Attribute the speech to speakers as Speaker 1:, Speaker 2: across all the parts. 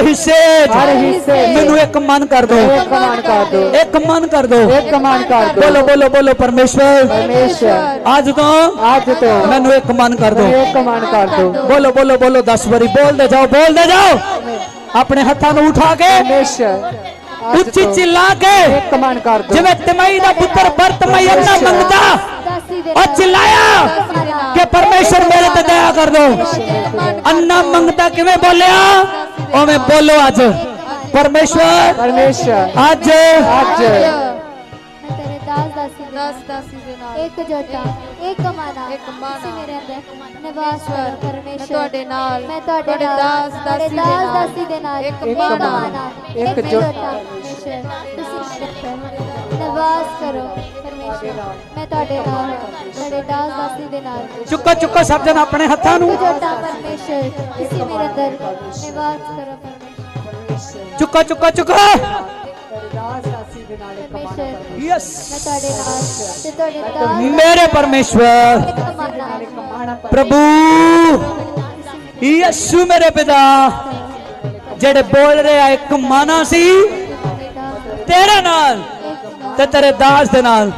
Speaker 1: ਹਿੱਸੇ 'ਚ
Speaker 2: ਹਰ ਹਿੱਸੇ 'ਚ
Speaker 1: ਮੈਨੂੰ ਇੱਕ ਮਨ ਕਰ ਦੋ
Speaker 2: ਇੱਕ ਮਨ ਕਰ ਦੋ
Speaker 1: ਇੱਕ ਮਨ ਕਰ ਦੋ
Speaker 2: ਇੱਕ ਮਨ ਕਰ ਦੋ
Speaker 1: ਬੋਲੋ ਬੋਲੋ ਬੋਲੋ ਪਰਮੇਸ਼ਵਰ
Speaker 2: ਪਰਮੇਸ਼ਰ
Speaker 1: ਅੱਜ ਤੋਂ
Speaker 2: ਅੱਜ ਤੋਂ
Speaker 1: ਮੈਨੂੰ ਇੱਕ ਮਨ ਕਰ ਦੋ
Speaker 2: ਇੱਕ ਮਨ ਕਰ ਦੋ
Speaker 1: ਬੋਲੋ ਬੋਲੋ ਬੋਲੋ 10 ਵਾਰੀ ਬੋਲਦੇ ਜਾਓ ਬੋਲਦੇ ਜਾਓ ਆਪਣੇ ਹੱਥਾਂ ਨੂੰ ਉਠਾ ਕੇ
Speaker 2: ਪਰਮੇਸ਼ਰ ਅੱਜ
Speaker 1: ਉੱਚੀ
Speaker 2: ਤੋਂ
Speaker 1: ਚਿੱਲਾ ਕੇ
Speaker 2: ਇੱਕ ਮਨ ਕਰ ਦੋ
Speaker 1: ਜਿਵੇਂ ਤਮਈ ਦਾ ਪੁੱਤਰ ਵਰਤਮਈ ਅੰਨਾ ਮੰਗਦਾ
Speaker 2: और
Speaker 1: चिल्लाया
Speaker 2: कि
Speaker 3: परमेश्वर मेरे तक दया कर
Speaker 4: दो। अन्ना मंगता कि
Speaker 3: बोलिया? और मैं बोलो
Speaker 4: आज। परमेश्वर
Speaker 3: परमेश्वर आज। आज। एक जोटा एक
Speaker 4: ਮੈਂ ਤੁਹਾਡੇ ਨਾਲ
Speaker 3: ਤੁਹਾਡੇ
Speaker 4: ਦਾਸ ਦਾਸੀ ਦੇ ਨਾਲ।
Speaker 1: ਚੁੱਕੋ ਚੁੱਕੋ ਸਭ ਜਣ ਆਪਣੇ ਹੱਥਾਂ ਨੂੰ।
Speaker 3: ਜੋਟਾ ਪਰਮੇਸ਼ਰ ਤੁਸੀਂ ਮੇਰੇ ਅੰਦਰ ਨਿਵਾਸ ਕਰੋ ਪਰਮੇਸ਼ਰ।
Speaker 1: ਚੁੱਕੋ ਚੁੱਕੋ ਚੁੱਕੋ।
Speaker 3: ਪਰਮੇਸ਼ਰ
Speaker 1: ਯੈਸ
Speaker 3: ਮੈਂ ਤੁਹਾਡੇ ਨਾਲ ਤੇ ਤੁਹਾਡੇ ਦਾਸ
Speaker 1: ਮੇਰੇ ਪਰਮੇਸ਼ਵਰ। ਪ੍ਰਭੂ। ਯਿਸੂ ਮੇਰੇ ਪਿਤਾ। ਜਿਹੜੇ ਬੋਲ ਰਿਹਾ ਇੱਕ ਮਾਨਾ ਸੀ ਤੇਰੇ ਨਾਲ ਤੇ ਤੇਰੇ ਦਾਸ ਦੇ ਨਾਲ।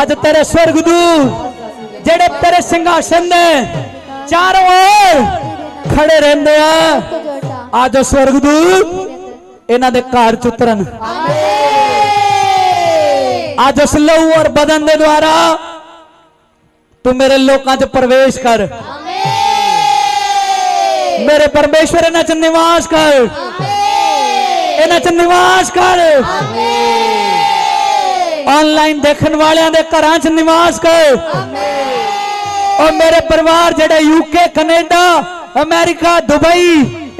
Speaker 1: ਅੱਜ ਤੇਰੇ ਸਵਰਗਦੂਤ ਜਿਹੜੇ ਤੇਰੇ ਸਿੰਘਾਸਨ ਦੇ ਚਾਰੋਂ ओर ਖੜੇ ਰਹਿੰਦੇ ਆ ਅੱਜ ਸਵਰਗਦੂਤ ਇਹਨਾਂ ਦੇ ਘਰ ਚ ਉਤਰਨ। ਅੱਜ ਉਸ ਲਹੂ ਔਰ ਬਦਨ ਦੇ ਦੁਆਰਾ ਤੂੰ ਮੇਰੇ ਲੋਕਾਂ 'ਚ ਪ੍ਰਵੇਸ਼ ਕਰ। ਮੇਰੇ ਪਰਮੇਸ਼ਵਰ ਇਹਨਾਂ 'ਚ ਨਿਵਾਸ ਕਰ। ਇਹਨਾਂ 'ਚ ਨਿਵਾਸ ਕਰ। ਆਨਲਾਈਨ ਦੇਖਣ ਵਾਲਿਆਂ ਦੇ ਘਰਾਂ 'ਚ ਨਿਵਾਸ ਕਰ ਔਰ ਮੇਰੇ ਪਰਿਵਾਰ ਜਿਹੜੇ UK Canada America Dubai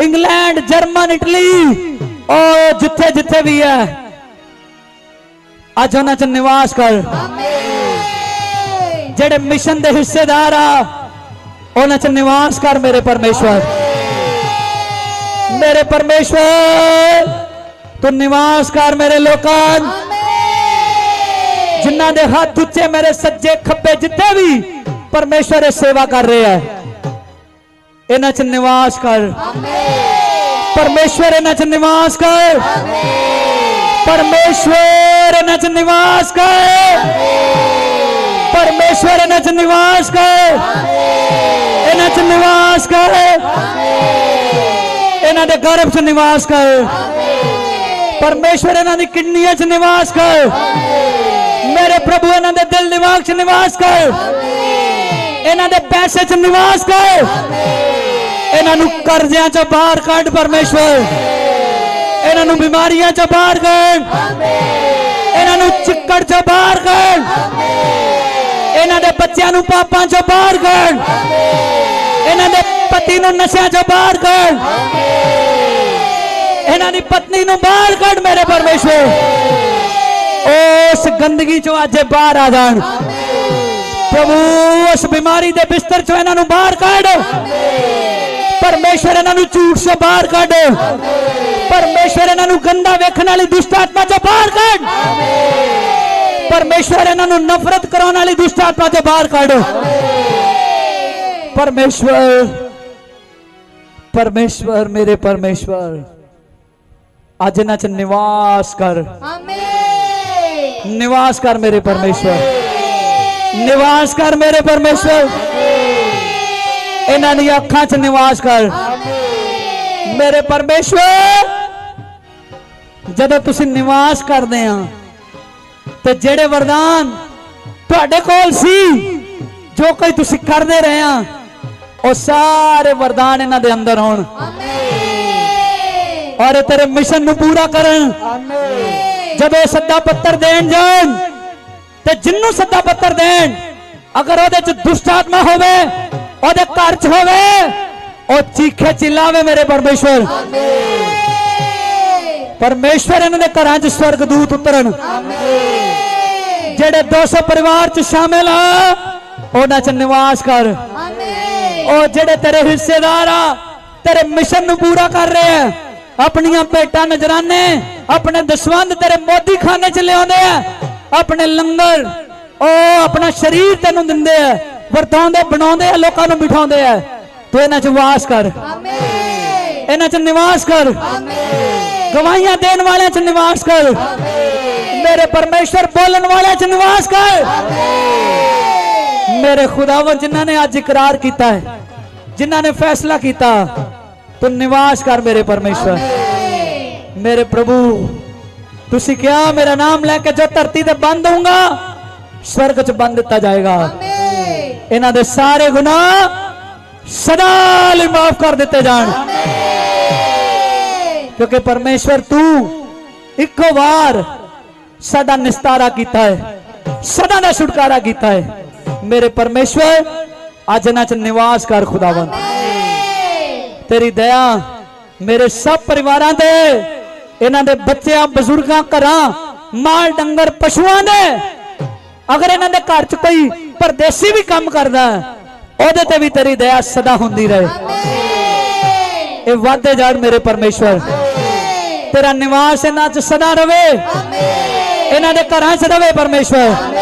Speaker 1: England German Italy ਔਰ ਜਿੱਥੇ ਜਿੱਥੇ ਵੀ ਹੈ ਅੱਜ ਉਹਨਾਂ 'ਚ ਨਿਵਾਸ ਕਰ ਜਿਹੜੇ ਮਿਸ਼ਨ ਦੇ ਹਿੱਸੇਦਾਰ ਆ ਉਹਨਾਂ 'ਚ ਨਿਵਾਸ ਕਰ ਮੇਰੇ ਪਰਮੇਸ਼ਵਰ ਮੇਰੇ ਪਰਮੇਸ਼ਵਰ ਤੂੰ ਨਿਵਾਸ ਕਰ ਮੇਰੇ ਲੋਕਾਂ 'ਚ। ਜਿਨ੍ਹਾਂ ਦੇ ਹੱਥ ਉੱਚੇ ਮੇਰੇ ਸੱਜੇ ਖੱਬੇ ਜਿੱਥੇ ਵੀ ਪਰਮੇਸ਼ਵਰ ਇਹ ਸੇਵਾ ਕਰ ਰਿਹਾ ਹੈ। ਇਹਨਾਂ 'ਚ ਨਿਵਾਸ ਕਰ। ਪਰਮੇਸ਼ਵਰ ਇਹਨਾਂ 'ਚ ਨਿਵਾਸ ਕਰ। ਪਰਮੇਸ਼ਵਰ ਇਹਨਾਂ 'ਚ ਨਿਵਾਸ ਕਰ। ਪਰਮੇਸ਼ਵਰ ਇਹਨਾਂ 'ਚ ਨਿਵਾਸ ਕਰ। ਇਹਨਾਂ 'ਚ ਨਿਵਾਸ ਕਰ। ਇਹਨਾਂ ਦੇ ਗਰਭ 'ਚ ਨਿਵਾਸ ਕਰ। ਪਰਮੇਸ਼ਵਰ ਇਹਨਾਂ ਦੀ ਕਿਡਨੀਆਂ 'ਚ ਨਿਵਾਸ ਕਰ। ਮੇਰੇ ਪ੍ਰਭੂ ਇਹਨਾਂ ਦੇ ਦਿਲ ਦਿਮਾਗ 'ਚ ਨਿਵਾਸ ਕਰ। ਇਹਨਾਂ ਦੇ ਪੈਸੇ 'ਚ ਨਿਵਾਸ ਕਰ। ਇਹਨਾਂ ਨੂੰ ਕਰਜ਼ਿਆਂ 'ਚੋਂ ਬਾਹਰ ਕੱਢ ਪਰਮੇਸ਼ਵਰ। ਇਹਨਾਂ ਨੂੰ ਬਿਮਾਰੀਆਂ 'ਚੋਂ ਬਾਹਰ ਕੱਢ। ਇਹਨਾਂ ਨੂੰ ਚਿੱਕੜ 'ਚੋਂ ਬਾਹਰ ਕੱਢ। ਇਹਨਾਂ ਦੇ ਬੱਚਿਆਂ ਨੂੰ ਪਾਪਾਂ 'ਚੋਂ ਬਾਹਰ ਕੱਢ। ਇਹਨਾਂ ਦੇ ਪਤੀ ਨੂੰ ਨਸ਼ਿਆਂ 'ਚੋਂ ਬਾਹਰ ਕੱਢ। ਇਹਨਾਂ ਦੀ ਪਤਨੀ ਨੂੰ ਬਾਹਰ ਕੱਢ ਮੇਰੇ ਪਰਮੇਸ਼ਵਰ। ਉਸ ਗੰਦਗੀ 'ਚੋਂ ਅੱਜ ਇਹ ਬਾਹਰ ਆ ਜਾਣ ਪ੍ਰਭੂ ਉਸ ਬਿਮਾਰੀ ਦੇ ਬਿਸਤਰ 'ਚੋਂ ਇਹਨਾਂ ਨੂੰ ਬਾਹਰ ਕੱਢ ਪਰਮੇਸ਼ਵਰ ਇਹਨਾਂ ਨੂੰ ਝੂਠ 'ਚੋਂ ਬਾਹਰ ਕੱਢ ਪਰਮੇਸ਼ਵਰ ਇਹਨਾਂ ਨੂੰ ਗੰਦਾ ਵੇਖਣ ਵਾਲੀ ਦੁਸ਼ਟ ਆਤਮਾ 'ਚੋਂ ਬਾਹਰ ਕੱਢ ਪਰਮੇਸ਼ਵਰ ਇਹਨਾਂ ਨੂੰ ਨਫ਼ਰਤ ਕਰਾਉਣ ਵਾਲੀ ਦੁਸ਼ਟ ਆਤਮਾ 'ਚੋਂ ਬਾਹਰ ਕੱਢ ਪਰਮੇਸ਼ਵਰ ਪਰਮੇਸ਼ਵਰ ਮੇਰੇ ਪਰਮੇਸ਼ਵਰ ਅੱਜ ਇਹਨਾਂ 'ਚ ਨਿਵਾਸ ਕਰ ਨਿਵਾਸ ਕਰ ਮੇਰੇ ਪਰਮੇਸ਼ਵਰ ਨਿਵਾਸ ਕਰ ਮੇਰੇ ਪਰਮੇਸ਼ਵਰ ਇਹਨਾਂ ਦੀਆਂ ਅੱਖਾਂ 'ਚ ਨਿਵਾਸ ਕਰ ਮੇਰੇ ਪਰਮੇਸ਼ਵਰ ਜਦੋਂ ਤੁਸੀਂ ਨਿਵਾਸ ਕਰਦੇ ਆ ਤੇ ਜਿਹੜੇ ਵਰਦਾਨ ਤੁਹਾਡੇ ਕੋਲ ਸੀ ਜੋ ਕੋਈ ਤੁਸੀਂ ਕਰਦੇ ਰਹੇ ਆ ਉਹ ਸਾਰੇ ਵਰਦਾਨ ਇਹਨਾਂ ਦੇ ਅੰਦਰ ਹੋਣ ਔਰ ਇਹ ਤੇਰੇ ਮਿਸ਼ਨ ਨੂੰ ਪੂਰਾ ਕਰਨ ਜਦੋਂ ਸੱਦਾ ਪੱਤਰ ਦੇਣ ਜਾਣ ਤੇ ਜਿੰਨੂੰ ਸੱਦਾ ਪੱਤਰ ਦੇਣ ਅਗਰ ਉਹਦੇ ਚ ਦੁਸ਼ਟ ਆਤਮਾ ਹੋਵੇ ਉਹਦੇ ਘਰ ਚ ਹੋਵੇ ਉਹ ਚੀਖੇ ਚਿল্ਲਾਵੇ ਮੇਰੇ ਪਰਮੇਸ਼ਵਰ। ਪਰਮੇਸ਼ਵਰ ਇਹਨਾਂ ਦੇ ਘਰਾਂ ਚ ਸਵਰਗਦੂਤ ਉਤਰਨ। ਜਿਹੜੇ 200 ਪਰਿਵਾਰ ਚ ਸ਼ਾਮਿਲ ਆ ਉਹਨਾਂ ਚ ਨਿਵਾਸ ਕਰ। ਉਹ ਜਿਹੜੇ ਤੇਰੇ ਹਿੱਸੇਦਾਰ ਆ ਤੇਰੇ ਮਿਸ਼ਨ ਨੂੰ ਪੂਰਾ ਕਰ ਰਹੇ ਆ ਆਪਣੀਆਂ ਭੇਟਾਂ ਨਜਰਾਨੇ ਆਪਣੇ ਦਸਵੰਦ ਤੇਰੇ ਮੋਦੀ ਖਾਨੇ ਚ ਲਿਆਉਂਦੇ ਆ। ਆਪਣੇ ਲੰਗਰ ਉਹ ਆਪਣਾ ਸਰੀਰ ਤੈਨੂੰ ਦਿੰਦੇ ਆ। ਵਰਤਾਉਂਦੇ ਬਣਾਉਂਦੇ ਆ ਲੋਕਾਂ ਨੂੰ ਬਿਠਾਉਂਦੇ ਆ। ਤੂੰ ਇਹਨਾਂ ਚ ਵਾਸ ਕਰ। ਇਹਨਾਂ 'ਚ ਨਿਵਾਸ ਕਰ। ਗਵਾਹੀਆਂ ਦੇਣ ਵਾਲਿਆਂ 'ਚ ਨਿਵਾਸ ਕਰ। ਮੇਰੇ ਪਰਮੇਸ਼ਰ ਬੋਲਣ ਵਾਲਿਆਂ 'ਚ ਨਿਵਾਸ ਕਰ। ਮੇਰੇ ਖੁਦਾਵੰ ਜਿਨ੍ਹਾਂ ਨੇ ਅੱਜ ਇਕਰਾਰ ਕੀਤਾ ਹੈ ਜਿਨ੍ਹਾਂ ਨੇ ਫੈਸਲਾ ਕੀਤਾ ਤੂੰ ਨਿਵਾਸ ਕਰ ਮੇਰੇ ਪਰਮੇਸ਼ਰ ਮੇਰੇ ਪ੍ਰਭੂ ਤੁਸੀਂ ਕਿਹਾ ਮੇਰਾ ਨਾਮ ਲੈ ਕੇ ਜੋ ਧਰਤੀ ਤੇ ਬੰਦ ਹੋਊਗਾ ਸਵਰਗ 'ਚ ਬੰਦ ਦਿੱਤਾ ਜਾਏਗਾ ਇਹਨਾਂ ਦੇ ਸਾਰੇ ਗੁਨਾਹ ਸਦਾ ਲਈ ਮਾਫ ਕਰ ਦਿੱਤੇ ਜਾਣ ਕਿਉਂਕਿ ਪਰਮੇਸ਼ਵਰ ਤੂੰ ਇੱਕੋ ਵਾਰ ਸਾਡਾ ਨਿਸਤਾਰਾ ਕੀਤਾ ਹੈ ਸਦਾ ਦਾ ਛੁਟਕਾਰਾ ਕੀਤਾ ਹੈ ਮੇਰੇ ਪਰਮੇਸ਼ਵਰ ਅੱਜ ਇਹਨਾਂ ਚ ਨਿਵਾਸ ਕਰ ਖੁਦਾਵੰਦ ਤੇਰੀ ਦਇਆ ਮੇਰੇ ਸਭ ਪਰਿਵਾਰਾਂ ਤੇ ਇਹਨਾਂ ਦੇ ਬੱਚਿਆਂ ਬਜ਼ੁਰਗਾਂ ਘਰਾਂ ਮਾਲ ਡੰਗਰ ਪਸ਼ੂਆਂ ਦੇ। ਅਗਰ ਇਹਨਾਂ ਦੇ ਘਰ ਚ ਕੋਈ ਪਰਦੇਸੀ ਵੀ ਕੰਮ ਕਰਦਾ ਉਹਦੇ ਤੇ ਵੀ ਤੇਰੀ ਦਇਆ ਸਦਾ ਹੁੰਦੀ ਰਹੇ। ਇਹ ਵਾਧੇ ਜਾਣ ਮੇਰੇ ਪਰਮੇਸ਼ਵਰ। ਤੇਰਾ ਨਿਵਾਸ ਇਹਨਾਂ ਚ ਸਦਾ ਰਵੇ। ਇਹਨਾਂ ਦੇ ਘਰਾਂ ਚ ਰਵੇ ਪਰਮੇਸ਼ਵਰ।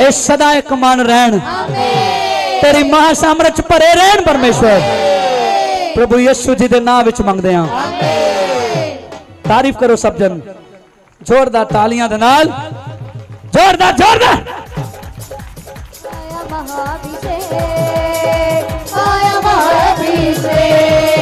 Speaker 1: ਇਹ ਸਦਾ ਇੱਕ ਮਨ ਰਹਿਣ। ਤੇਰੀ ਮਹਾ ਸਾਮਰਥ ਭਰੇ ਰਹਿਣ ਪਰਮੇਸ਼ਵਰ। ਪ੍ਰਭੂ ਯਿਸੂ ਜੀ ਦੇ ਨਾਮ ਵਿੱਚ ਮੰਗਦੇ ਹਾਂ ਤਾਰੀਫ ਕਰੋ ਸਭ ਜਨ ਜ਼ੋਰਦਾਰ ਤਾਲੀਆਂ ਦੇ ਨਾਲ ਜ਼ੋਰਦਾਰ ਜ਼ੋਰਦਾਰ
Speaker 3: ਆਇਆ ਮਹਾਭਿਸ਼ੇਕ ਆਇਆ ਮਹਾਭਿਸ਼ੇਕ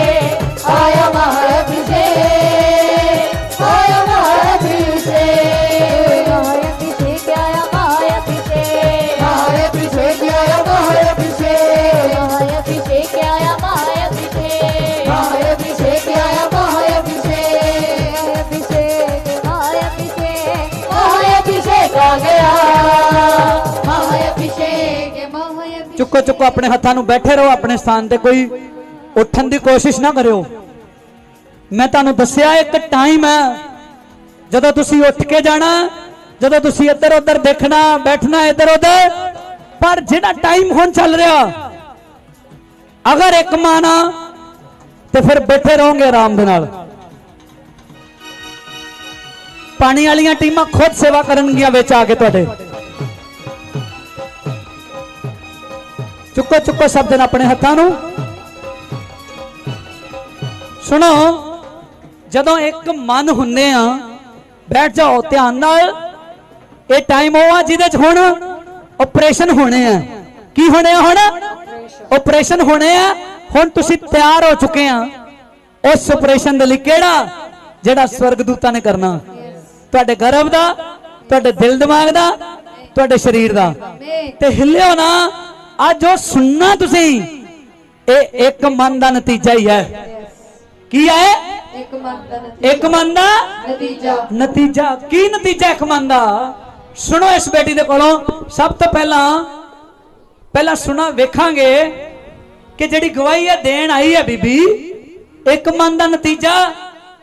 Speaker 1: ਚੁੱਕੋ ਚੁੱਕੋ ਆਪਣੇ ਹੱਥਾਂ ਨੂੰ ਬੈਠੇ ਰਹੋ ਆਪਣੇ ਸਥਾਨ ਤੇ ਕੋਈ ਉੱਠਣ ਦੀ ਕੋਸ਼ਿਸ਼ ਨਾ ਕਰਿਓ ਮੈਂ ਤੁਹਾਨੂੰ ਦੱਸਿਆ ਇੱਕ ਟਾਈਮ ਹੈ ਜਦੋਂ ਤੁਸੀਂ ਉੱਠ ਕੇ ਜਾਣਾ ਜਦੋਂ ਤੁਸੀਂ ਇੱਧਰ ਉੱਧਰ ਦੇਖਣਾ ਬੈਠਣਾ ਇੱਧਰ ਉੱਧਰ ਪਰ ਜਿਹੜਾ ਟਾਈਮ ਹੁਣ ਚੱਲ ਰਿਹਾ ਅਗਰ ਇੱਕ ਮਾਨਾ ਤੇ ਫਿਰ ਬੈਠੇ ਰਹੋਗੇ ਆਰਾਮ ਦੇ ਨਾਲ। ਪਾਣੀ ਵਾਲੀਆਂ ਟੀਮਾਂ ਖੁਦ ਸੇਵਾ ਕਰਨਗੀਆਂ ਵਿੱਚ ਆ ਕੇ ਤੁਹਾਡੇ। ਚੁੱਕੋ ਚੁੱਕੋ ਸਭ ਜਣ ਆਪਣੇ ਹੱਥਾਂ ਨੂੰ। ਸੁਣੋ, ਜਦੋਂ ਇੱਕ ਮਨ ਹੁੰਨੇ ਆ, ਬੈਠ ਜਾਓ, ਧਿਆਨ ਨਾਲ। ਇਹ ਟਾਈਮ ਉਹ ਆ ਜਿਹਦੇ ਚ ਹੁਣ ਆਪਰੇਸ਼ਨ ਹੋਣੇ ਆ। ਕੀ ਹੋਣੇ ਆ ਹੁਣ? ਆਪਰੇਸ਼ਨ ਹੋਣੇ ਆ। ਹੁਣ ਤੁਸੀਂ ਤਿਆਰ ਹੋ ਚੁੱਕੇ ਆ ਉਸ ਆਪਰੇਸ਼ਨ ਦੇ ਲਈ ਕਿਹੜਾ? ਜਿਹੜਾ ਸਵਰਗਦੂਤਾਂ ਨੇ ਕਰਨਾ। ਤੁਹਾਡੇ ਗਰਭ ਦਾ ਤੁਹਾਡੇ ਦਿਲ ਦਿਮਾਗ ਦਾ ਤੁਹਾਡੇ ਸਰੀਰ ਦਾ। ਤੇ ਹਿੱਲਿਓ ਨਾ ਅੱਜ ਉਹ ਸੁਣਨਾ ਤੁਸੀਂ। ਇਹ ਇੱਕ ਮਨ ਦਾ ਨਤੀਜਾ ਹੀ ਹੈ। ਕੀ ਹੈ?
Speaker 3: ਇੱਕ ਮੰਤਨ
Speaker 1: ਇੱਕ ਮਨ ਦਾ
Speaker 3: ਨਤੀਜਾ।
Speaker 1: ਨਤੀਜਾ। ਕੀ ਨਤੀਜਾ ਇੱਕ ਮਨ ਦਾ? ਸੁਣੋ ਇਸ ਬੇਟੀ ਦੇ ਕੋਲੋਂ। ਸਭ ਤੋਂ ਪਹਿਲਾਂ ਪਹਿਲਾਂ ਸੁਣਾ ਵੇਖਾਂਗੇ ਕਿ ਜਿਹੜੀ ਗਵਾਹੀ ਹੈ ਦੇਣ ਆਈ ਹੈ ਬੀਬੀ, ਇੱਕ ਮਨ ਦਾ ਨਤੀਜਾ,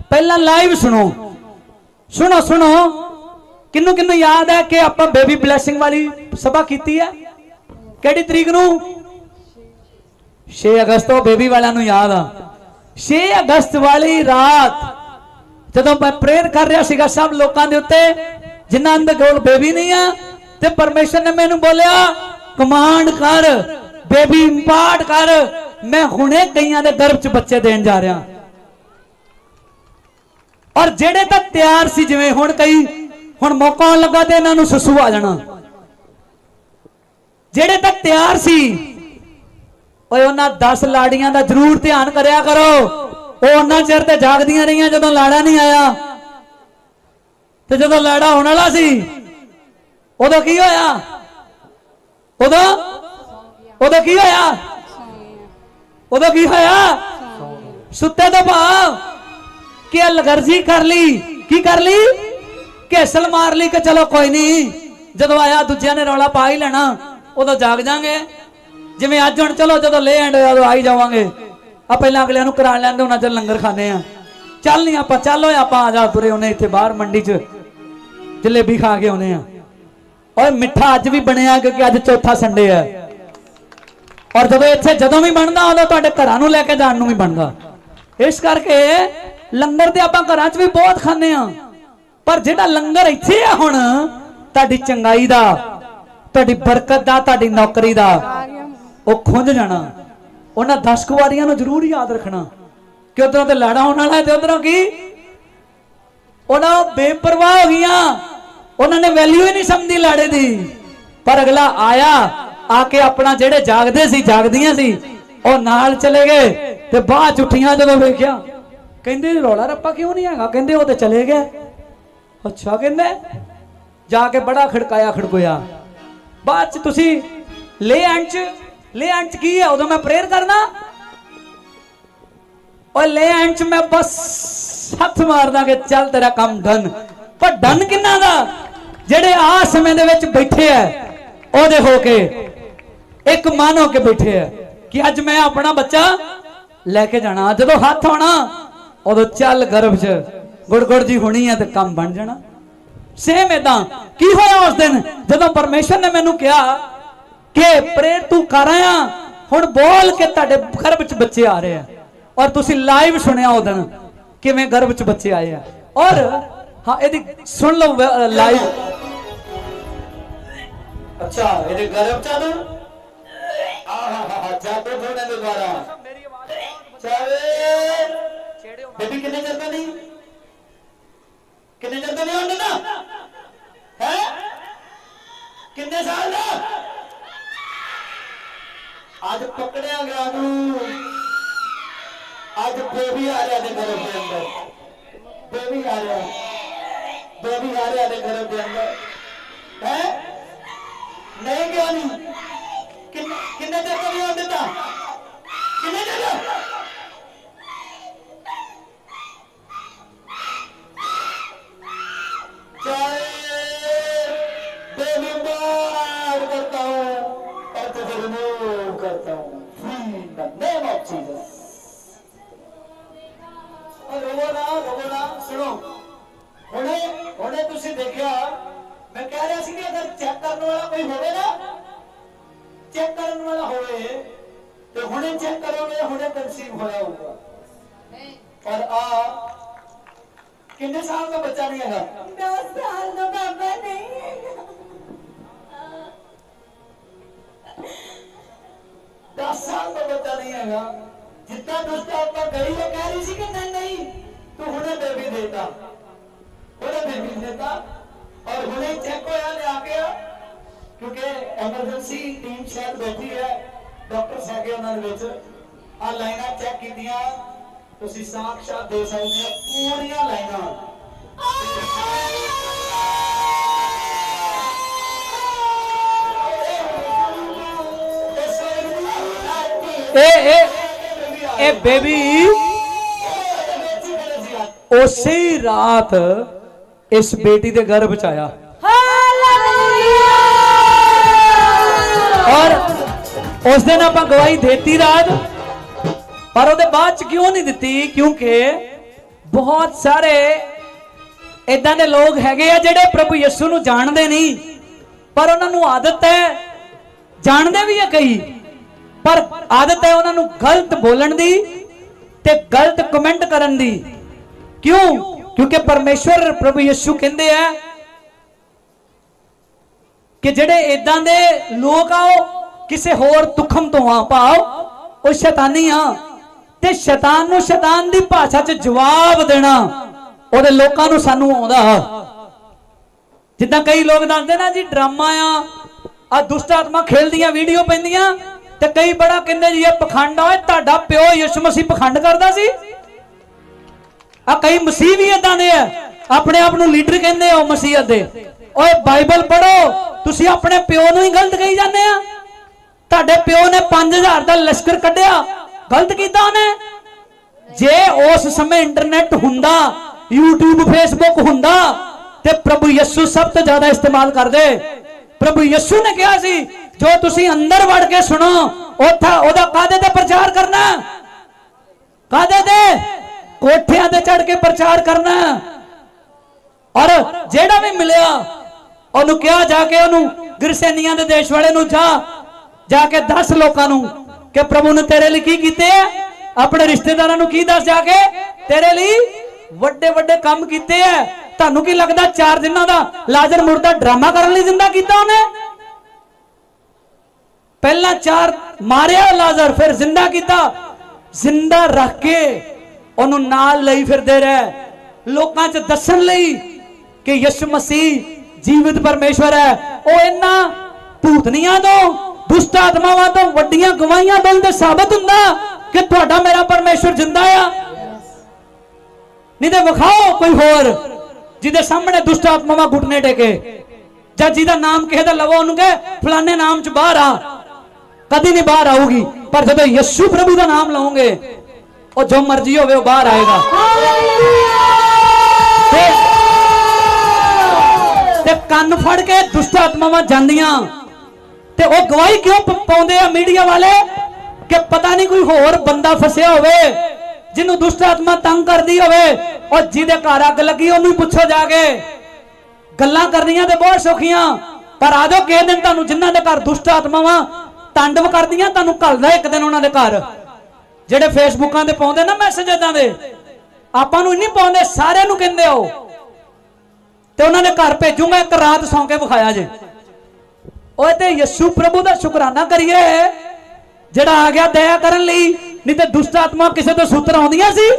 Speaker 1: ਪਹਿਲਾਂ ਲਾਈਵ ਸੁਣੋ। ਸੁਣੋ ਸੁਣੋ। ਕਿੰਨੂੰ ਕਿੰਨੂੰ ਯਾਦ ਹੈ ਕਿ ਆਪਾਂ ਬੇਬੀ ਬਲੇਸਿੰਗ ਵਾਲੀ ਸਭਾ ਕੀਤੀ ਹੈ ਕਿਹੜੀ ਤਰੀਕ ਨੂੰ? 6 ਅਗਸਤ ਤੋਂ ਬੇਬੀ ਵਾਲਿਆਂ ਨੂੰ ਯਾਦ ਆ। 6 ਅਗਸਤ ਵਾਲੀ ਰਾਤ ਜਦੋਂ ਮੈਂ ਪ੍ਰੇਅਰ ਕਰ ਰਿਹਾ ਸੀਗਾ ਸਭ ਲੋਕਾਂ ਦੇ ਉੱਤੇ ਜਿਨ੍ਹਾਂ ਦੇ ਕੋਲ ਬੇਬੀ ਨਹੀਂ ਆ, ਤੇ ਪਰਮੇਸ਼ਰ ਨੇ ਮੈਨੂੰ ਬੋਲਿਆ ਕਮਾਂਡ ਕਰ ਬੇਬੀ ਇੰਪਾਰਟ ਕਰ। ਮੈਂ ਹੁਣੇ ਕਈਆਂ ਦੇ ਗਰਭ 'ਚ ਬੱਚੇ ਦੇਣ ਜਾ ਰਿਹਾ। ਔਰ ਜਿਹੜੇ ਤਾਂ ਤਿਆਰ ਸੀ, ਜਿਵੇਂ ਹੁਣ ਕਈ, ਹੁਣ ਮੌਕਾ ਆਉਣ ਲੱਗਾ ਤੇ ਇਹਨਾਂ ਨੂੰ ਸਸੂ ਆ ਜਾਣਾ। ਜਿਹੜੇ ਤਾਂ ਤਿਆਰ ਸੀ, ਓਏ ਉਹਨਾਂ 10 ਲਾੜੀਆਂ ਦਾ ਜ਼ਰੂਰ ਧਿਆਨ ਕਰਿਆ ਕਰੋ। ਉਹ ਉਹਨਾਂ ਚਿਰ ਤੇ ਜਾਗਦੀਆਂ ਰਹੀਆਂ ਜਦੋਂ ਲਾੜਾ ਨਹੀਂ ਆਇਆ। ਤੇ ਜਦੋਂ ਲਾੜਾ ਹੋਣ ਵਾਲਾ ਸੀ, ਉਦੋਂ ਕੀ ਹੋਇਆ? ਉਦੋਂ ਉਦੋਂ ਕੀ ਹੋਇਆ? ਉਦੋਂ ਕੀ ਹੋਇਆ? ਸੁੱਤੇ ਤੋਂ ਭਾਵ ਕਿ ਅਲਗਰਜੀ ਕਰ ਲਈ। ਕੀ ਕਰ ਲਈ? ਘੇਸਲ ਮਾਰ ਲਈ ਕਿ ਚਲੋ ਕੋਈ ਨਹੀਂ, ਜਦੋਂ ਆਇਆ ਦੂਜਿਆਂ ਨੇ ਰੌਲਾ ਪਾ ਹੀ ਲੈਣਾ, ਉਦੋਂ ਜਾਗ ਜਾਾਂਗੇ। ਜਿਵੇਂ ਅੱਜ ਹੁਣ ਚਲੋ ਜਦੋਂ ਲੈ ਐਂਡ ਹੋਇਆ ਉਦੋਂ ਆਈ ਜਾਵਾਂਗੇ। ਆ ਪਹਿਲਾਂ ਅਗਲਿਆਂ ਨੂੰ ਕਰਾ ਲੈਂਦੇ ਹੁਣ ਅੱਜ ਲੰਗਰ ਖਾਣੇ ਆ ਚੱਲ ਨਹੀਂ ਆਪਾਂ, ਚੱਲ ਓਏ ਆਪਾਂ ਆ ਜਾ ਤੁਰੇ ਉਹਨੇ ਇੱਥੇ ਬਾਹਰ ਮੰਡੀ 'ਚ। ਜਲੇਬੀ ਖਾ ਕੇ ਆਉਨੇ ਆ ਓਏ ਮਿੱਠਾ ਅੱਜ ਵੀ ਬਣਿਆ ਕਿਉਂਕਿ ਅੱਜ ਚੌਥਾ ਸੰਡੇ ਆ ਔਰ ਜਦੋਂ ਇੱਥੇ ਜਦੋਂ ਵੀ ਬਣਦਾ, ਉਦੋਂ ਤੁਹਾਡੇ ਘਰਾਂ ਨੂੰ ਲੈ ਕੇ ਜਾਣ ਨੂੰ ਵੀ ਬਣਦਾ। ਇਸ ਕਰਕੇ ਲੰਗਰ ਤੇ ਆਪਾਂ ਘਰਾਂ 'ਚ ਵੀ ਬਹੁਤ ਖਾਂਦੇ ਆ ਪਰ ਜਿਹੜਾ ਲੰਗਰ ਇੱਥੇ ਆ ਹੁਣ, ਤੁਹਾਡੀ ਚੰਗਾਈ ਦਾ, ਤੁਹਾਡੀ ਬਰਕਤ ਦਾ, ਤੁਹਾਡੀ ਨੌਕਰੀ ਦਾ, ਉਹ ਖੁੰਝ ਜਾਣਾ। ਉਹਨਾਂ 10 ਕੁਵਾਰੀਆਂ ਨੂੰ ਜ਼ਰੂਰ ਯਾਦ ਰੱਖਣਾ। ਕਿ ਉਧਰੋਂ ਤੇ ਲੜਾ ਹੋਣ ਵਾਲਾ ਤੇ ਉਧਰੋਂ ਕੀ? ਉਹਨਾਂ ਬੇਪਰਵਾਹ ਹੋ ਗਈਆਂ। ਉਹਨਾਂ ਨੇ ਵੈਲਿਊ ਹੀ ਨਹੀਂ ਸਮਝੀ ਲਾੜੇ ਦੀ। ਪਰ ਅਗਲਾ ਆਇਆ ਆ ਕੇ ਆਪਣਾ ਜਿਹੜੇ ਜਾਗਦੇ ਸੀ, ਜਾਗਦੀਆਂ ਸੀ, ਉਹ ਨਾਲ ਚਲੇ ਗਏ ਤੇ ਬਾਅਦ ਚ ਜਦੋਂ ਵੇਖਿਆ। ਕਹਿੰਦੇ, ਰੌਲਾ ਰੱਪਾ ਕਿਉਂ ਨਹੀਂ ਹੈਗਾ? ਕਹਿੰਦੇ, ਉਹ ਤੇ ਚਲੇ ਗਏ। ਅੱਛਾ, ਕਹਿੰਦੇ, ਜਾ ਕੇ ਬੜਾ ਖੜਕਾਇਆ, ਖੜਕੋਇਆ। ਬਾਅਦ ਚ ਤੁਸੀਂ ਲੈ ਅੰਚ ਲੈ ਅੰਚ ਕੀ ਹੈ? ਉਦੋਂ ਮੈਂ ਪ੍ਰੇਅਰ ਕਰਨਾ। ਉਹ ਲੈ ਅੰਚ ਮੈਂ ਬਸ ਹੱਥ ਮਾਰਦਾ ਕਿ ਚੱਲ ਤੇਰਾ ਕੰਮ ਡਨ ਪਰ ਡਨ ਕਿੰਨਾ ਦਾ? ਜਿਹੜੇ ਆ ਸਮੇਂ ਦੇ ਵਿੱਚ ਬੈਠੇ ਐ ਉਹਦੇ ਹੋ ਕੇ ਇੱਕ ਮਨ ਹੋ ਕੇ ਬੈਠੇ ਐ ਕਿ ਅੱਜ ਮੈਂ ਆਪਣਾ ਬੱਚਾ ਲੈ ਕੇ ਜਾਣਾ। ਜਦੋਂ ਹੱਥ ਹੋਣਾ, ਉਦੋਂ ਚੱਲ ਗਰਭ 'ਚ ਗੁੜਗੁੜ ਜੀ ਹੋਣੀ ਐ ਤੇ ਕੰਮ ਬਣ ਜਾਣਾ। ਸੇਮ ਇਦਾਂ ਕੀ ਹੋਇਆ ਉਸ ਦਿਨ? ਜਦੋਂ ਪਰਮੇਸ਼ਰ ਨੇ ਮੈਨੂੰ ਕਿਹਾ ਕਿ ਪ੍ਰੇਰ ਤੂੰ ਕਰ ਆਇਆ, ਹੁਣ ਬੋਲ ਕੇ ਤੁਹਾਡੇ ਗਰਭ 'ਚ ਬੱਚੇ ਆ ਰਹੇ ਆ। ਔਰ ਤੁਸੀਂ ਲਾਈਵ ਸੁਣਿਆ ਉਹ ਦਿਨ ਕਿਵੇਂ ਗਰਭ 'ਚ ਬੱਚੇ ਆਏ ਆ। ਔਰ ਹਾਂ, ਇਹਦੀ ਸੁਣ ਲਓ ਲਾਈਵ ਅੱਛਾ, ਇਹਦੇ ਗਰਭ 'ਚ ਆ ਨਾ? ਆਹਾ ਜਾਦੂ ਹੋਣੇ ਦੇ ਦੁਆਰਾ। ਚਾਵੇ ਬੇਬੀ, ਕਿੰਨੇ ਚਿਰ ਦਾ ਨਹੀਂ? ਕਿੰਨੇ ਚਿਰ ਦਾ ਨਹੀਂ ਹੁੰਦਾ ਨਾ ਹੈ? ਕਿੰਨੇ ਸਾਲ ਦਾ? ਅੱਜ ਪਕੜਿਆ ਗਿਆ ਨੂੰ। ਅੱਜ ਬੇਬੀ ਆ ਰਿਹਾ ਦੇ ਘਰ ਦੇ ਅੰਦਰ। ਬੇਬੀ ਆ ਰਿਹਾ। ਬੇਬੀ ਆ ਰਿਹਾ ਦੇ ਘਰ ਦੇ ਅੰਦਰ। ਹੈ? ਨਹੀਂ ਕਿਉਂ ਨਹੀਂ ਕਿੰਨੇ ਸਾਲ ਦਾ ਬੱਚਾ ਨਹੀਂ ਹੈਗਾ?
Speaker 3: 10 ਸਾਲ ਦਾ ਬਾਬਾ ਨਹੀਂ ਹੈਗਾ।
Speaker 1: 10 ਸਾਲ ਦਾ ਬੱਚਾ ਨਹੀਂ ਹੈਗਾ। ਜਿੱਦਾਂ ਦੱਸਦਾ ਆਪਾਂ ਗਲੀ ਦੇ ਕਹਿ ਰਹੀ ਸੀ ਕਿ ਨਹੀਂ ਨਹੀਂ ਤੂੰ ਹੁਣੇ ਬੇਬੀ ਦੇਤਾ। ਹੁਣੇ ਬੇਬੀ ਦੇਤਾ। ਔਰ ਹੁਣੇ ਚੈੱਕ ਹੋਇਆ ਲਿਆ ਗਿਆ ਕਿਉਂਕਿ ਐਮਰਜੈਂਸੀ ਟੀਮ ਸ਼ਾਇਦ ਬੈਠੀ ਹੈ। ਡਾਕਟਰ ਹੈਗੇ ਉਹਨਾਂ ਦੇ ਵਿੱਚ। ਆ ਲਾਈਨਾਂ ਚੈੱਕ ਕੀਤੀਆਂ। ਤੁਸੀਂ ਸਾਖਸ਼ਾਤ ਦੇ ਸਕਦੇ ਹੋ ਪੂਰੀਆਂ ਲਾਈਨਾਂ ਇਹ ਇਹ ਇਹ ਬੇਬੀ। ਉਸੇ ਰਾਤ ਇਸ ਬੇਟੀ ਦੇ ਗਰਭ ਚ ਆਇਆ। ਔਰ ਉਸ ਦਿਨ ਆਪਾਂ ਗਵਾਹੀ ਦੇਤੀ ਰਾਤ ਪਰ ਉਹਦੇ ਬਾਅਦ ਚ ਕਿਉਂ ਨਹੀਂ ਦਿੱਤੀ? ਕਿਉਂਕਿ ਬਹੁਤ ਸਾਰੇ ਇਦਾਂ ਦੇ ਲੋਕ ਹੈਗੇ ਆ ਜਿਹੜੇ ਪ੍ਰਭੂ ਯਿਸੂ ਨੂੰ ਜਾਣਦੇ ਨਹੀਂ। ਪਰ ਉਹਨਾਂ ਨੂੰ ਆਦਤ ਹੈ। ਜਾਣਦੇ ਵੀ ਆ ਕਈ। ਪਰ ਆਦਤ ਹੈ ਉਹਨਾਂ ਨੂੰ ਗਲਤ ਬੋਲਣ ਦੀ ਤੇ ਗਲਤ ਕਮੈਂਟ ਕਰਨ ਦੀ। ਕਿਉਂ? ਕਿਉਂਕਿ ਪਰਮੇਸ਼ਵਰ ਪ੍ਰਭੂ ਯਿਸੂ ਕਹਿੰਦੇ ਆ ਕਿ ਜਿਹੜੇ ਇਦਾਂ ਦੇ ਲੋਕ ਆ, ਉਹ ਕਿਸੇ ਹੋਰ ਤੁਖਮ ਤੋਂ ਆ, ਭਾਵ ਉਹ ਸ਼ੈਤਾਨੀ ਆ। ਤੇ ਸ਼ੈਤਾਨ ਨੂੰ ਸ਼ੈਤਾਨ ਦੀ ਭਾਸ਼ਾ 'ਚ ਜਵਾਬ ਦੇਣਾ, ਉਹਦੇ ਲੋਕਾਂ ਨੂੰ ਸਾਨੂੰ ਆਉਂਦਾ। ਜਿੱਦਾਂ ਕਈ ਲੋਕ ਦੱਸਦੇ ਨਾ ਜੀ, ਡਰਾਮਾ ਆ ਆ ਦੁਸ਼ਟ ਆਤਮਾ ਖੇਲਦੀਆਂ, ਵੀਡੀਓ ਪੈਂਦੀਆਂ, ਤੇ ਕਈ ਬੜਾ ਕਹਿੰਦੇ ਜੀ, ਇਹ ਪਖੰਡ ਆ, ਓਏ ਤੁਹਾਡਾ ਪਿਓ ਯਿਸੂ ਮਸੀਹ ਪਖੰਡ ਕਰਦਾ ਸੀ। ਆ ਕਈ ਮਸੀਹ ਵੀ ਇਦਾਂ ਦੇ ਆ, ਆਪਣੇ ਆਪ ਨੂੰ ਲੀਡਰ ਕਹਿੰਦੇ ਆ ਉਹ ਮਸੀਹਤ ਦੇ। ਓਏ ਬਾਈਬਲ ਪੜੋ ਤੁਸੀਂ ਆਪਣੇ ਪਿਓ ਨੂੰ ਹੀ ਗਲਤ ਕਹੀ ਜਾਂਦੇ ਆ। ਤੁਹਾਡੇ ਪਿਓ ਨੇ 5000 ਦਾ ਲਸ਼ਕਰ ਕੱਢਿਆ ਗਲਤ ਕੀਤਾ ਉਹਨੇ। ਜੇ ਉਸ ਸਮੇਂ ਇੰਟਰਨੈਟ ਹੁੰਦਾ, YouTube, Facebook ਹੁੰਦਾ, ਤੇ ਪ੍ਰਭੂ ਯਿਸੂ ਸਭ ਤੋਂ ਜ਼ਿਆਦਾ ਇਸਤੇਮਾਲ ਕਰਦੇ। ਪ੍ਰਭੂ ਯਿਸੂ ਨੇ ਕਿਹਾ ਸੀ, ਜੋ ਤੁਸੀਂ ਅੰਦਰ ਵੜ ਕੇ ਸੁਣੋ, ਉੱਥਾ ਉਹਦਾ ਕਾਦੇ ਤੇ ਪ੍ਰਚਾਰ ਕਰਨਾ? ਕਾਦੇ ਤੇ? ਕੋਠਿਆਂ ਤੇ ਚੜ ਕੇ ਪ੍ਰਚਾਰ ਕਰਨਾ। ਔਰ ਜਿਹੜਾ ਵੀ ਮਿਲਿਆ, ਉਹਨੂੰ ਕਿਹਾ ਜਾ ਕੇ ਉਹਨੂੰ ਗਿਰਸੈਨੀਆਂ ਦੇ ਦੇਸ਼ ਵਾਲੇ ਨੂੰ ਜਾ ਜਾ ਕੇ ਦੱਸ ਲੋਕਾਂ ਨੂੰ ਕਿ ਪ੍ਰਭੂ ਨੇ ਤੇਰੇ ਲਈ ਕੀ ਕੀਤੇ ਆ? ਆਪਣੇ ਰਿਸ਼ਤੇਦਾਰਾਂ ਨੂੰ ਕੀ ਦੱਸ ਜਾ ਕੇ ਤੇਰੇ ਲਈ ਵੱਡੇ ਵੱਡੇ ਕੰਮ ਕੀਤੇ ਆ? ਤੁਹਾਨੂੰ ਕੀ ਲੱਗਦਾ ਚਾਰ ਦਿਨਾਂ ਦਾ ਲਾਜ਼ਰ ਮੁਰਦਾ ਡਰਾਮਾ ਕਰਨ ਲਈ ਜ਼ਿੰਦਾ ਕੀਤਾ ਉਹਨੇ? ਪਹਿਲਾਂ ਚਾਰ ਮਾਰਿਆ ਲਾਜ਼ਰ, ਫਿਰ ਜ਼ਿੰਦਾ ਕੀਤਾ। ਜ਼ਿੰਦਾ ਰੱਖ ਕੇ ਉਹਨੂੰ ਨਾਲ ਲਈ ਫਿਰਦੇ ਰਹਿ। ਲੋਕਾਂ 'ਚ ਦੱਸਣ ਲਈ ਕਿ ਯਿਸੂ ਮਸੀਹ ਜੀਵਿਤ ਪਰਮੇਸ਼ਵਰ ਹੈ। ਉਹ ਇਹਨਾਂ ਭੂਤਨੀਆਂ ਤੋਂ ਦੁਸ਼ਟ ਆਤਮਾਵਾਂ ਤੋਂ ਵੱਡੀਆਂ ਗਵਾਹੀਆਂ ਤੋਂ ਤੇ ਸਾਬਤ ਹੁੰਦਾ ਕਿ ਤੁਹਾਡਾ ਮੇਰਾ ਪਰਮੇਸ਼ਵਰ ਜਿੰਦਾ ਆ। ਨਹੀਂ ਤੇ ਵਿਖਾਓ ਕੋਈ ਹੋਰ, ਜਿਹਦੇ ਸਾਹਮਣੇ ਦੁਸ਼ਟ ਆਤਮਾਵਾਂ ਘੁਟਨੇ ਟੇਕੇ ਜਾਂ ਜਿਹਦਾ ਨਾਮ ਕਿਸੇ ਦਾ ਲਵੋ ਉਹਨੂੰ ਕਹੇ, ਫਲਾਣੇ ਨਾਮ ਚ ਬਾਹਰ ਆ। ਕਦੀ ਨਹੀਂ ਬਾਹਰ ਆਊਗੀ, ਪਰ ਜਦੋਂ ਯਿਸੂ ਪ੍ਰਭੂ ਦਾ ਨਾਮ ਲਓਗੇ ਉਹ ਜੋ ਮਰਜ਼ੀ ਹੋਵੇ ਉਹ ਬਾਹਰ ਆਏਗਾ। ਤੇ ਕੰਨ ਫੜ ਕੇ ਦੁਸ਼ਟ ਆਤਮਾਵਾਂ ਜਾਂਦੀਆਂ। ਤੇ ਉਹ ਗਵਾਹੀ ਕਿਉਂ ਪਾਉਂਦੇ ਆ ਮੀਡੀਆ ਵਾਲੇ? ਕਿ ਪਤਾ ਨਹੀਂ ਕੋਈ ਹੋਰ ਬੰਦਾ ਫਸਿਆ ਹੋਵੇ, ਜਿਹਨੂੰ ਦੁਸ਼ਟ ਆਤਮਾ ਤੰਗ ਕਰਦੀ ਹੋਵੇ ਔਰ ਜਿਹਦੇ ਘਰ ਅੱਗ ਲੱਗੀ, ਉਹਨੂੰ ਪੁੱਛੋ ਜਾ ਕੇ। ਗੱਲਾਂ ਕਰਨੀਆਂ ਤੇ ਬਹੁਤ ਸੌਖੀਆਂ, ਪਰ ਆ ਜਾਓ ਕਿਸੇ ਦਿਨ ਤੁਹਾਨੂੰ ਜਿਨ੍ਹਾਂ ਦੇ ਘਰ ਦੁਸ਼ਟ ਆਤਮਾਵਾਂ ਤਾਂਡਵ ਕਰਦੀਆਂ, ਤੁਹਾਨੂੰ ਘੱਲਦਾ ਇੱਕ ਦਿਨ ਉਹਨਾਂ ਦੇ ਘਰ। ਜਿਹੜੇ ਫੇਸਬੁੱਕਾਂ ਤੇ ਪਾਉਂਦੇ ਨਾ ਮੈਸੇਜ ਇਦਾਂ ਦੇ, ਆਪਾਂ ਨੂੰ ਨਹੀਂ ਪਾਉਂਦੇ, ਸਾਰਿਆਂ ਨੂੰ ਕਹਿੰਦੇ ਹੋ ਤੇ ਉਹਨਾਂ ਦੇ ਘਰ ਭੇਜੂਗਾ ਇੱਕ ਰਾਤ ਸੌਂ ਕੇ ਵਿਖਾਇਆ ਜੇ। ਓਏ ਤੇ ਯਿਸੂ ਪ੍ਰਭੂ ਦਾ ਸ਼ੁਕਰਾਨਾ ਕਰੀਏ। ਜਿਹੜਾ ਆ ਗਿਆ ਦਇਆ ਕਰਨ ਲਈ, ਨਹੀਂ ਤੇ ਦੁਸ਼ਟ ਆਤਮਾ ਕਿਸੇ ਤੋਂ ਸੂਤਰ ਆਉਂਦੀਆਂ ਸੀ।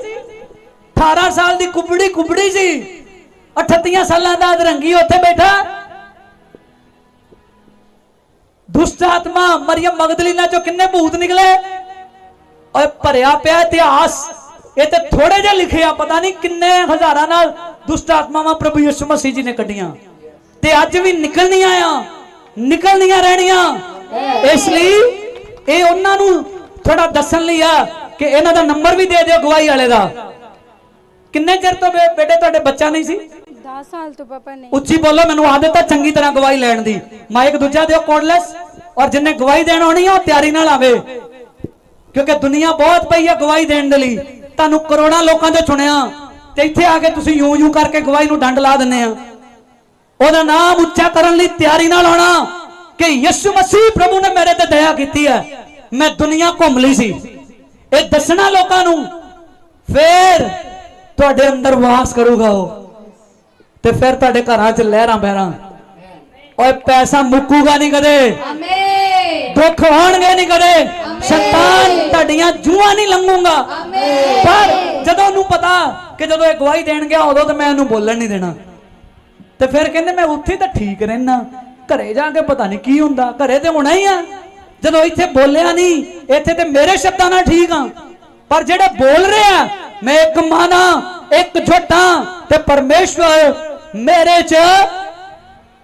Speaker 1: 18 ਸਾਲ ਦੀ ਕੁਬੜੀ ਕੁਬੜੀ ਸੀ। 38 ਸਾਲਾਂ ਦਾ ਅਧਰੰਗੀ ਉੱਥੇ ਬੈਠਾ। ਦੁਸ਼ਟ ਆਤਮਾ ਮਰੀਮ ਮਗਦਲੀਨਾ ਚੋਂ ਕਿੰਨੇ ਭੂਤ ਨਿਕਲੇ? ਓਏ ਭਰਿਆ ਪਿਆ ਇਤਿਹਾਸ। ਇਹ ਤੇ ਥੋੜੇ ਜਿਹਾ ਲਿਖਿਆ ਪਤਾ ਨਹੀਂ ਕਿੰਨੇ ਹਜ਼ਾਰਾਂ ਨਾਲ ਦੁਸ਼ਟ ਆਤਮਾਵਾਂ ਪ੍ਰਭੂ ਯਿਸੂ ਮਸੀਹ ਜੀ ਨੇ ਕੱਢੀਆਂ। ਤੇ ਅੱਜ ਵੀ ਨਿਕਲਣੀਆਂ ਆ। ਨਿਕਲਣੀਆਂ ਰਹਿਣੀਆਂ। ਇਸ ਲਈ ਇਹ ਉਹਨਾਂ ਨੂੰ ਥੋੜਾ ਦੱਸਣ ਲਈ ਆ ਕਿ ਇਹਨਾਂ ਦਾ ਨੰਬਰ ਵੀ ਦੇ ਦਿਓ ਗਵਾਹੀ ਵਾਲੇ ਦਾ। ਕਿੰਨੇ ਚਿਰ ਤੋਂ ਬੇਟੇ ਤੁਹਾਡੇ ਬੱਚਾ ਨਹੀਂ ਸੀ?
Speaker 4: 10 ਸਾਲ ਤੋਂ ਪਾਪਾ ਨਹੀਂ।
Speaker 1: ਉੱਚੀ ਬੋਲੋ ਮੈਨੂੰ ਆਦਤ ਹੈ ਚੰਗੀ ਤਰ੍ਹਾਂ ਗਵਾਹੀ ਲੈਣ ਦੀ। ਮਾਈਕ ਦੂਜਾ ਦਿਓ ਕੋਡਲੈਸ ਔਰ ਜਿੰਨੇ ਗਵਾਹੀ ਦੇਣ ਆਉਣੀ ਆ ਉਹ ਤਿਆਰੀ ਨਾਲ ਆਵੇ। ਕਿਉਂਕਿ ਦੁਨੀਆ ਬਹੁਤ ਪਈ ਹੈ ਗਵਾਹੀ ਦੇਣ ਦੇ ਲਈ। ਤੁਹਾਨੂੰ ਕਰੋੜਾਂ ਲੋਕਾਂ ਦੇ ਚੁਣਿਆ। ਤੇ ਇੱਥੇ ਆ ਕੇ ਤੁਸੀਂ ਯੂੰ ਯੂੰ ਕਰਕੇ ਗਵਾਹੀ ਨੂੰ ਡੰਡ ਲਾ ਦਿੰਦੇ ਆ। ਉਹਦਾ ਨਾਮ ਉੱਚਾ ਕਰਨ ਲਈ ਤਿਆਰੀ ਨਾਲ ਆਉਣਾ ਕਿ ਯਿਸੂ ਮਸੀਹ ਪ੍ਰਭੂ ਨੇ ਮੇਰੇ ਤੇ ਦਇਆ ਕੀਤੀ ਹੈ। ਮੈਂ ਦੁਨੀਆ ਘੁੰਮ ਲਈ ਸੀ। ਇਹ ਦੱਸਣਾ ਲੋਕਾਂ ਨੂੰ ਫੇਰ ਤੁਹਾਡੇ ਅੰਦਰ ਵਾਸ ਕਰੂਗਾ ਉਹ। ਤੇ ਫਿਰ ਤੁਹਾਡੇ ਘਰਾਂ 'ਚ ਲਹਿਰਾਂ ਬਹਿਰਾਂ। ਓਏ ਪੈਸਾ ਮੁੱਕੂਗਾ ਨਹੀਂ ਕਦੇ।
Speaker 3: ਆਮੇਨ
Speaker 1: ਦੁੱਖ ਹੋਣਗੇ ਨਹੀਂ ਕਦੇ। ਸ਼ੈਤਾਨ ਤੁਹਾਡੀਆਂ ਜੂਆਂ ਨਹੀਂ ਲੰਘੂਗਾ। ਪਰ ਜਦੋਂ ਉਹਨੂੰ ਪਤਾ ਕਿ ਜਦੋਂ ਇਹ ਗਵਾਹੀ ਦੇਣ ਗਿਆ ਉਦੋਂ ਤਾਂ ਮੈਂ ਉਹਨੂੰ ਬੋਲਣ ਨਹੀਂ ਦੇਣਾ। ਤੇ ਫਿਰ ਕਹਿੰਦੇ ਮੈਂ ਉੱਥੇ ਤਾਂ ਠੀਕ ਰਹਿਣਾ ਘਰੇ ਜਾ ਕੇ ਪਤਾ ਨਹੀਂ ਕੀ ਹੁੰਦਾ। ਘਰੇ ਤੇ ਹੋਣਾ ਹੀ ਆ। ਜਦੋਂ ਇੱਥੇ ਬੋਲਿਆ ਨਹੀਂ, ਇੱਥੇ ਤੇ ਮੇਰੇ ਸ਼ਬਦਾਂ ਨਾਲ ਠੀਕ ਆ। ਪਰ ਜਿਹੜੇ ਬੋਲ ਰਹੇ ਆ, ਮੈਂ ਇੱਕ ਮਾਨਾ, ਇੱਕ ਝੋਟਾਂ ਤੇ ਪਰਮੇਸ਼ਵਰ ਮੇਰੇ 'ਚ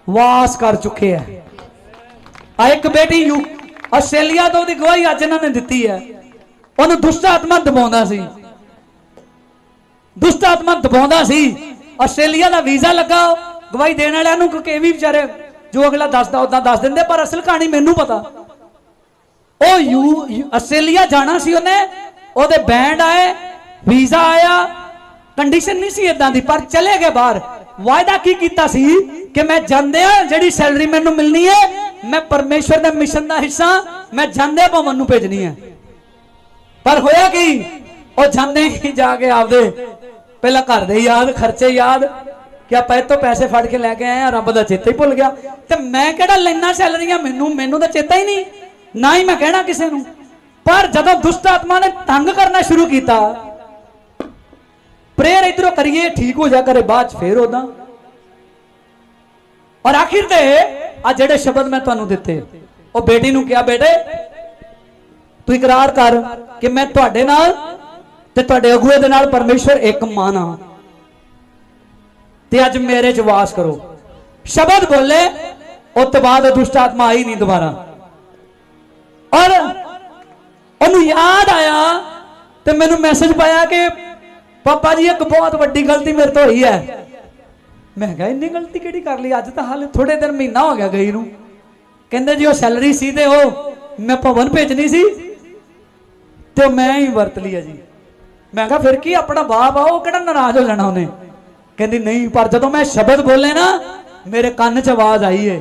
Speaker 1: ਵਾਸ ਕਰ ਚੁੱਕੇ ਆ। ਆ ਇੱਕ ਬੇਟੀ ਯੂ ਆਸਟ੍ਰੇਲੀਆ ਤੋਂ ਉਹਦੀ ਗਵਾਹੀ ਅੱਜ ਇਹਨਾਂ ਨੇ ਦਿੱਤੀ ਹੈ ਉਹਨੂੰ ਦੁਸ਼ਟ ਆਤਮਾ ਦਬਾਉਂਦਾ ਸੀ। ਦੁਸ਼ਟ ਆਤਮਾ ਦਬਾਉਂਦਾ ਸੀ। ਆਸਟ੍ਰੇਲੀਆ ਦਾ ਵੀਜ਼ਾ ਲੱਗਾ। ਗਵਾਹੀ ਦੇਣ ਵਾਲਿਆਂ ਨੂੰ ਕਿਉਂਕਿ ਇਹ ਵੀ ਵਿਚਾਰੇ ਜੋ ਅਗਲਾ ਦੱਸਦਾ ਉਦਾਂ ਦੱਸ ਦਿੰਦੇ, ਪਰ ਅਸਲ ਕਹਾਣੀ ਮੈਨੂੰ ਪਤਾ। ਉਹ ਯੂ ਆਸਟ੍ਰੇਲੀਆ ਜਾਣਾ ਸੀ ਉਹਨੇ, ਉਹਦੇ ਬੈਂਡ ਆਏ, ਵੀਜ਼ਾ ਆਇਆ ਕੰਡੀਸ਼ਨ ਨਹੀਂ ਸੀ ਇਦਾਂ ਦੀ, ਪਰ ਚਲੇ ਗਏ ਬਾਹਰ। ਵਾਅਦਾ ਕੀ ਕੀਤਾ ਸੀ ਕਿ ਮੈਂ ਜਾਂਦਿਆਂ ਜਿਹੜੀ ਸੈਲਰੀ ਮੈਨੂੰ ਮਿਲਣੀ ਹੈ, ਮੈਂ ਪਰਮੇਸ਼ਵਰ ਦੇ ਮਿਸ਼ਨ ਦਾ ਹਿੱਸਾ, ਮੈਂ ਜਾਂਦੇ ਭਵਨ ਨੂੰ ਭੇਜਣੀ ਹੈ। ਪਰ ਹੋਇਆ ਕੀ? ਉਹ ਜਾਂਦੇ ਹੀ ਜਾ ਕੇ ਆਪਦੇ, ਪਹਿਲਾਂ ਘਰ ਦੇ ਯਾਦ, ਖਰਚੇ ਯਾਦ ਕਿ ਆਪਾਂ ਇਹ ਤੋਂ ਪੈਸੇ ਫੜ ਕੇ ਲੈ ਕੇ ਆਏ ਆ, ਰੱਬ ਦਾ ਚੇਤਾ ਹੀ ਭੁੱਲ ਗਿਆ। ਤੇ ਮੈਂ ਕਿਹੜਾ ਲੈਣਾ ਸੈਲਰੀਆਂ? ਮੈਨੂੰ ਮੈਨੂੰ ਤਾਂ ਚੇਤਾ ਹੀ ਨਹੀਂ। ਨਾ ਹੀ ਮੈਂ ਕਹਿਣਾ ਕਿਸੇ ਨੂੰ। ਪਰ ਜਦੋਂ ਦੁਸ਼ਟ ਆਤਮਾ ਨੇ ਤੰਗ ਕਰਨਾ ਸ਼ੁਰੂ ਕੀਤਾ ਪ੍ਰੇਅਰ ਇਧਰੋਂ ਕਰੀਏ, ਠੀਕ ਹੋ ਜਾ ਕਰੇ, ਬਾਅਦ ਚ ਫੇਰ ਉਦਾਂ ਔਰ ਆਖਿਰ ਤੇ ਆ ਜਿਹੜੇ ਸ਼ਬਦ ਮੈਂ ਤੁਹਾਨੂੰ ਦਿੱਤੇ, ਉਹ ਬੇਟੀ ਨੂੰ ਕਿਹਾ, ਬੇਟੇ, ਤੂੰ ਇਕਰਾਰ ਕਰ ਕਿ ਮੈਂ ਤੁਹਾਡੇ ਨਾਲ ਤੇ ਤੁਹਾਡੇ ਅਗੂਏ ਦੇ ਨਾਲ ਪਰਮੇਸ਼ਵਰ ਇੱਕ ਮਾਨ ਹਾਂ। ਤੇ ਅੱਜ ਮੇਰੇ ਚ ਵਾਸ ਕਰੋ। ਸ਼ਬਦ ਬੋਲੇ, ਉਸ ਤੋਂ ਬਾਅਦ ਉਹ ਦੁਸ਼ਟ ਆਤਮਾ ਆਈ ਨਹੀਂ ਦੁਬਾਰਾ। ਔਰ ਉਹਨੂੰ ਯਾਦ ਆਇਆ ਤੇ ਮੈਨੂੰ ਮੈਸੇਜ ਪਾਇਆ ਕਿ, ਪਾਪਾ ਜੀ, ਇੱਕ ਬਹੁਤ ਵੱਡੀ ਗਲਤੀ ਮੇਰੇ ਤੋਂ ਹੋਈ ਹੈ। ਮੈਂ ਕਿਹਾ, ਇੰਨੀ ਗਲਤੀ ਕਿਹੜੀ ਕਰ ਲਈ? ਅੱਜ ਤਾਂ ਹਾਲੇ ਥੋੜੇ ਦਿਨ ਮਹੀਨਾ ਹੋ ਗਿਆ ਗਈ ਨੂੰ। ਕਹਿੰਦੇ ਜੀ, ਉਹ ਸੈਲਰੀ ਸੀ ਤੇ ਉਹ ਮੈਂ ਭਵਨ ਭੇਜਣੀ ਸੀ ਤੇ ਉਹ ਮੈਂ ਹੀ ਵਰਤ ਲਿਆ ਜੀ। ਮੈਂ ਕਿਹਾ, ਫਿਰ ਕੀ ਆਪਣਾ ਬਾਪ ਆ, ਉਹ ਕਿਹੜਾ ਨਾਰਾਜ਼ ਹੋ ਜਾਣਾ ਉਹਨੇ? ਕਹਿੰਦੀ ਨਹੀਂ ਪਰ ਜਦੋਂ ਮੈਂ ਸ਼ਬਦ ਬੋਲੇ ਨਾ ਮੇਰੇ ਕੰਨ 'ਚ ਆਵਾਜ਼ ਆਈ ਏ।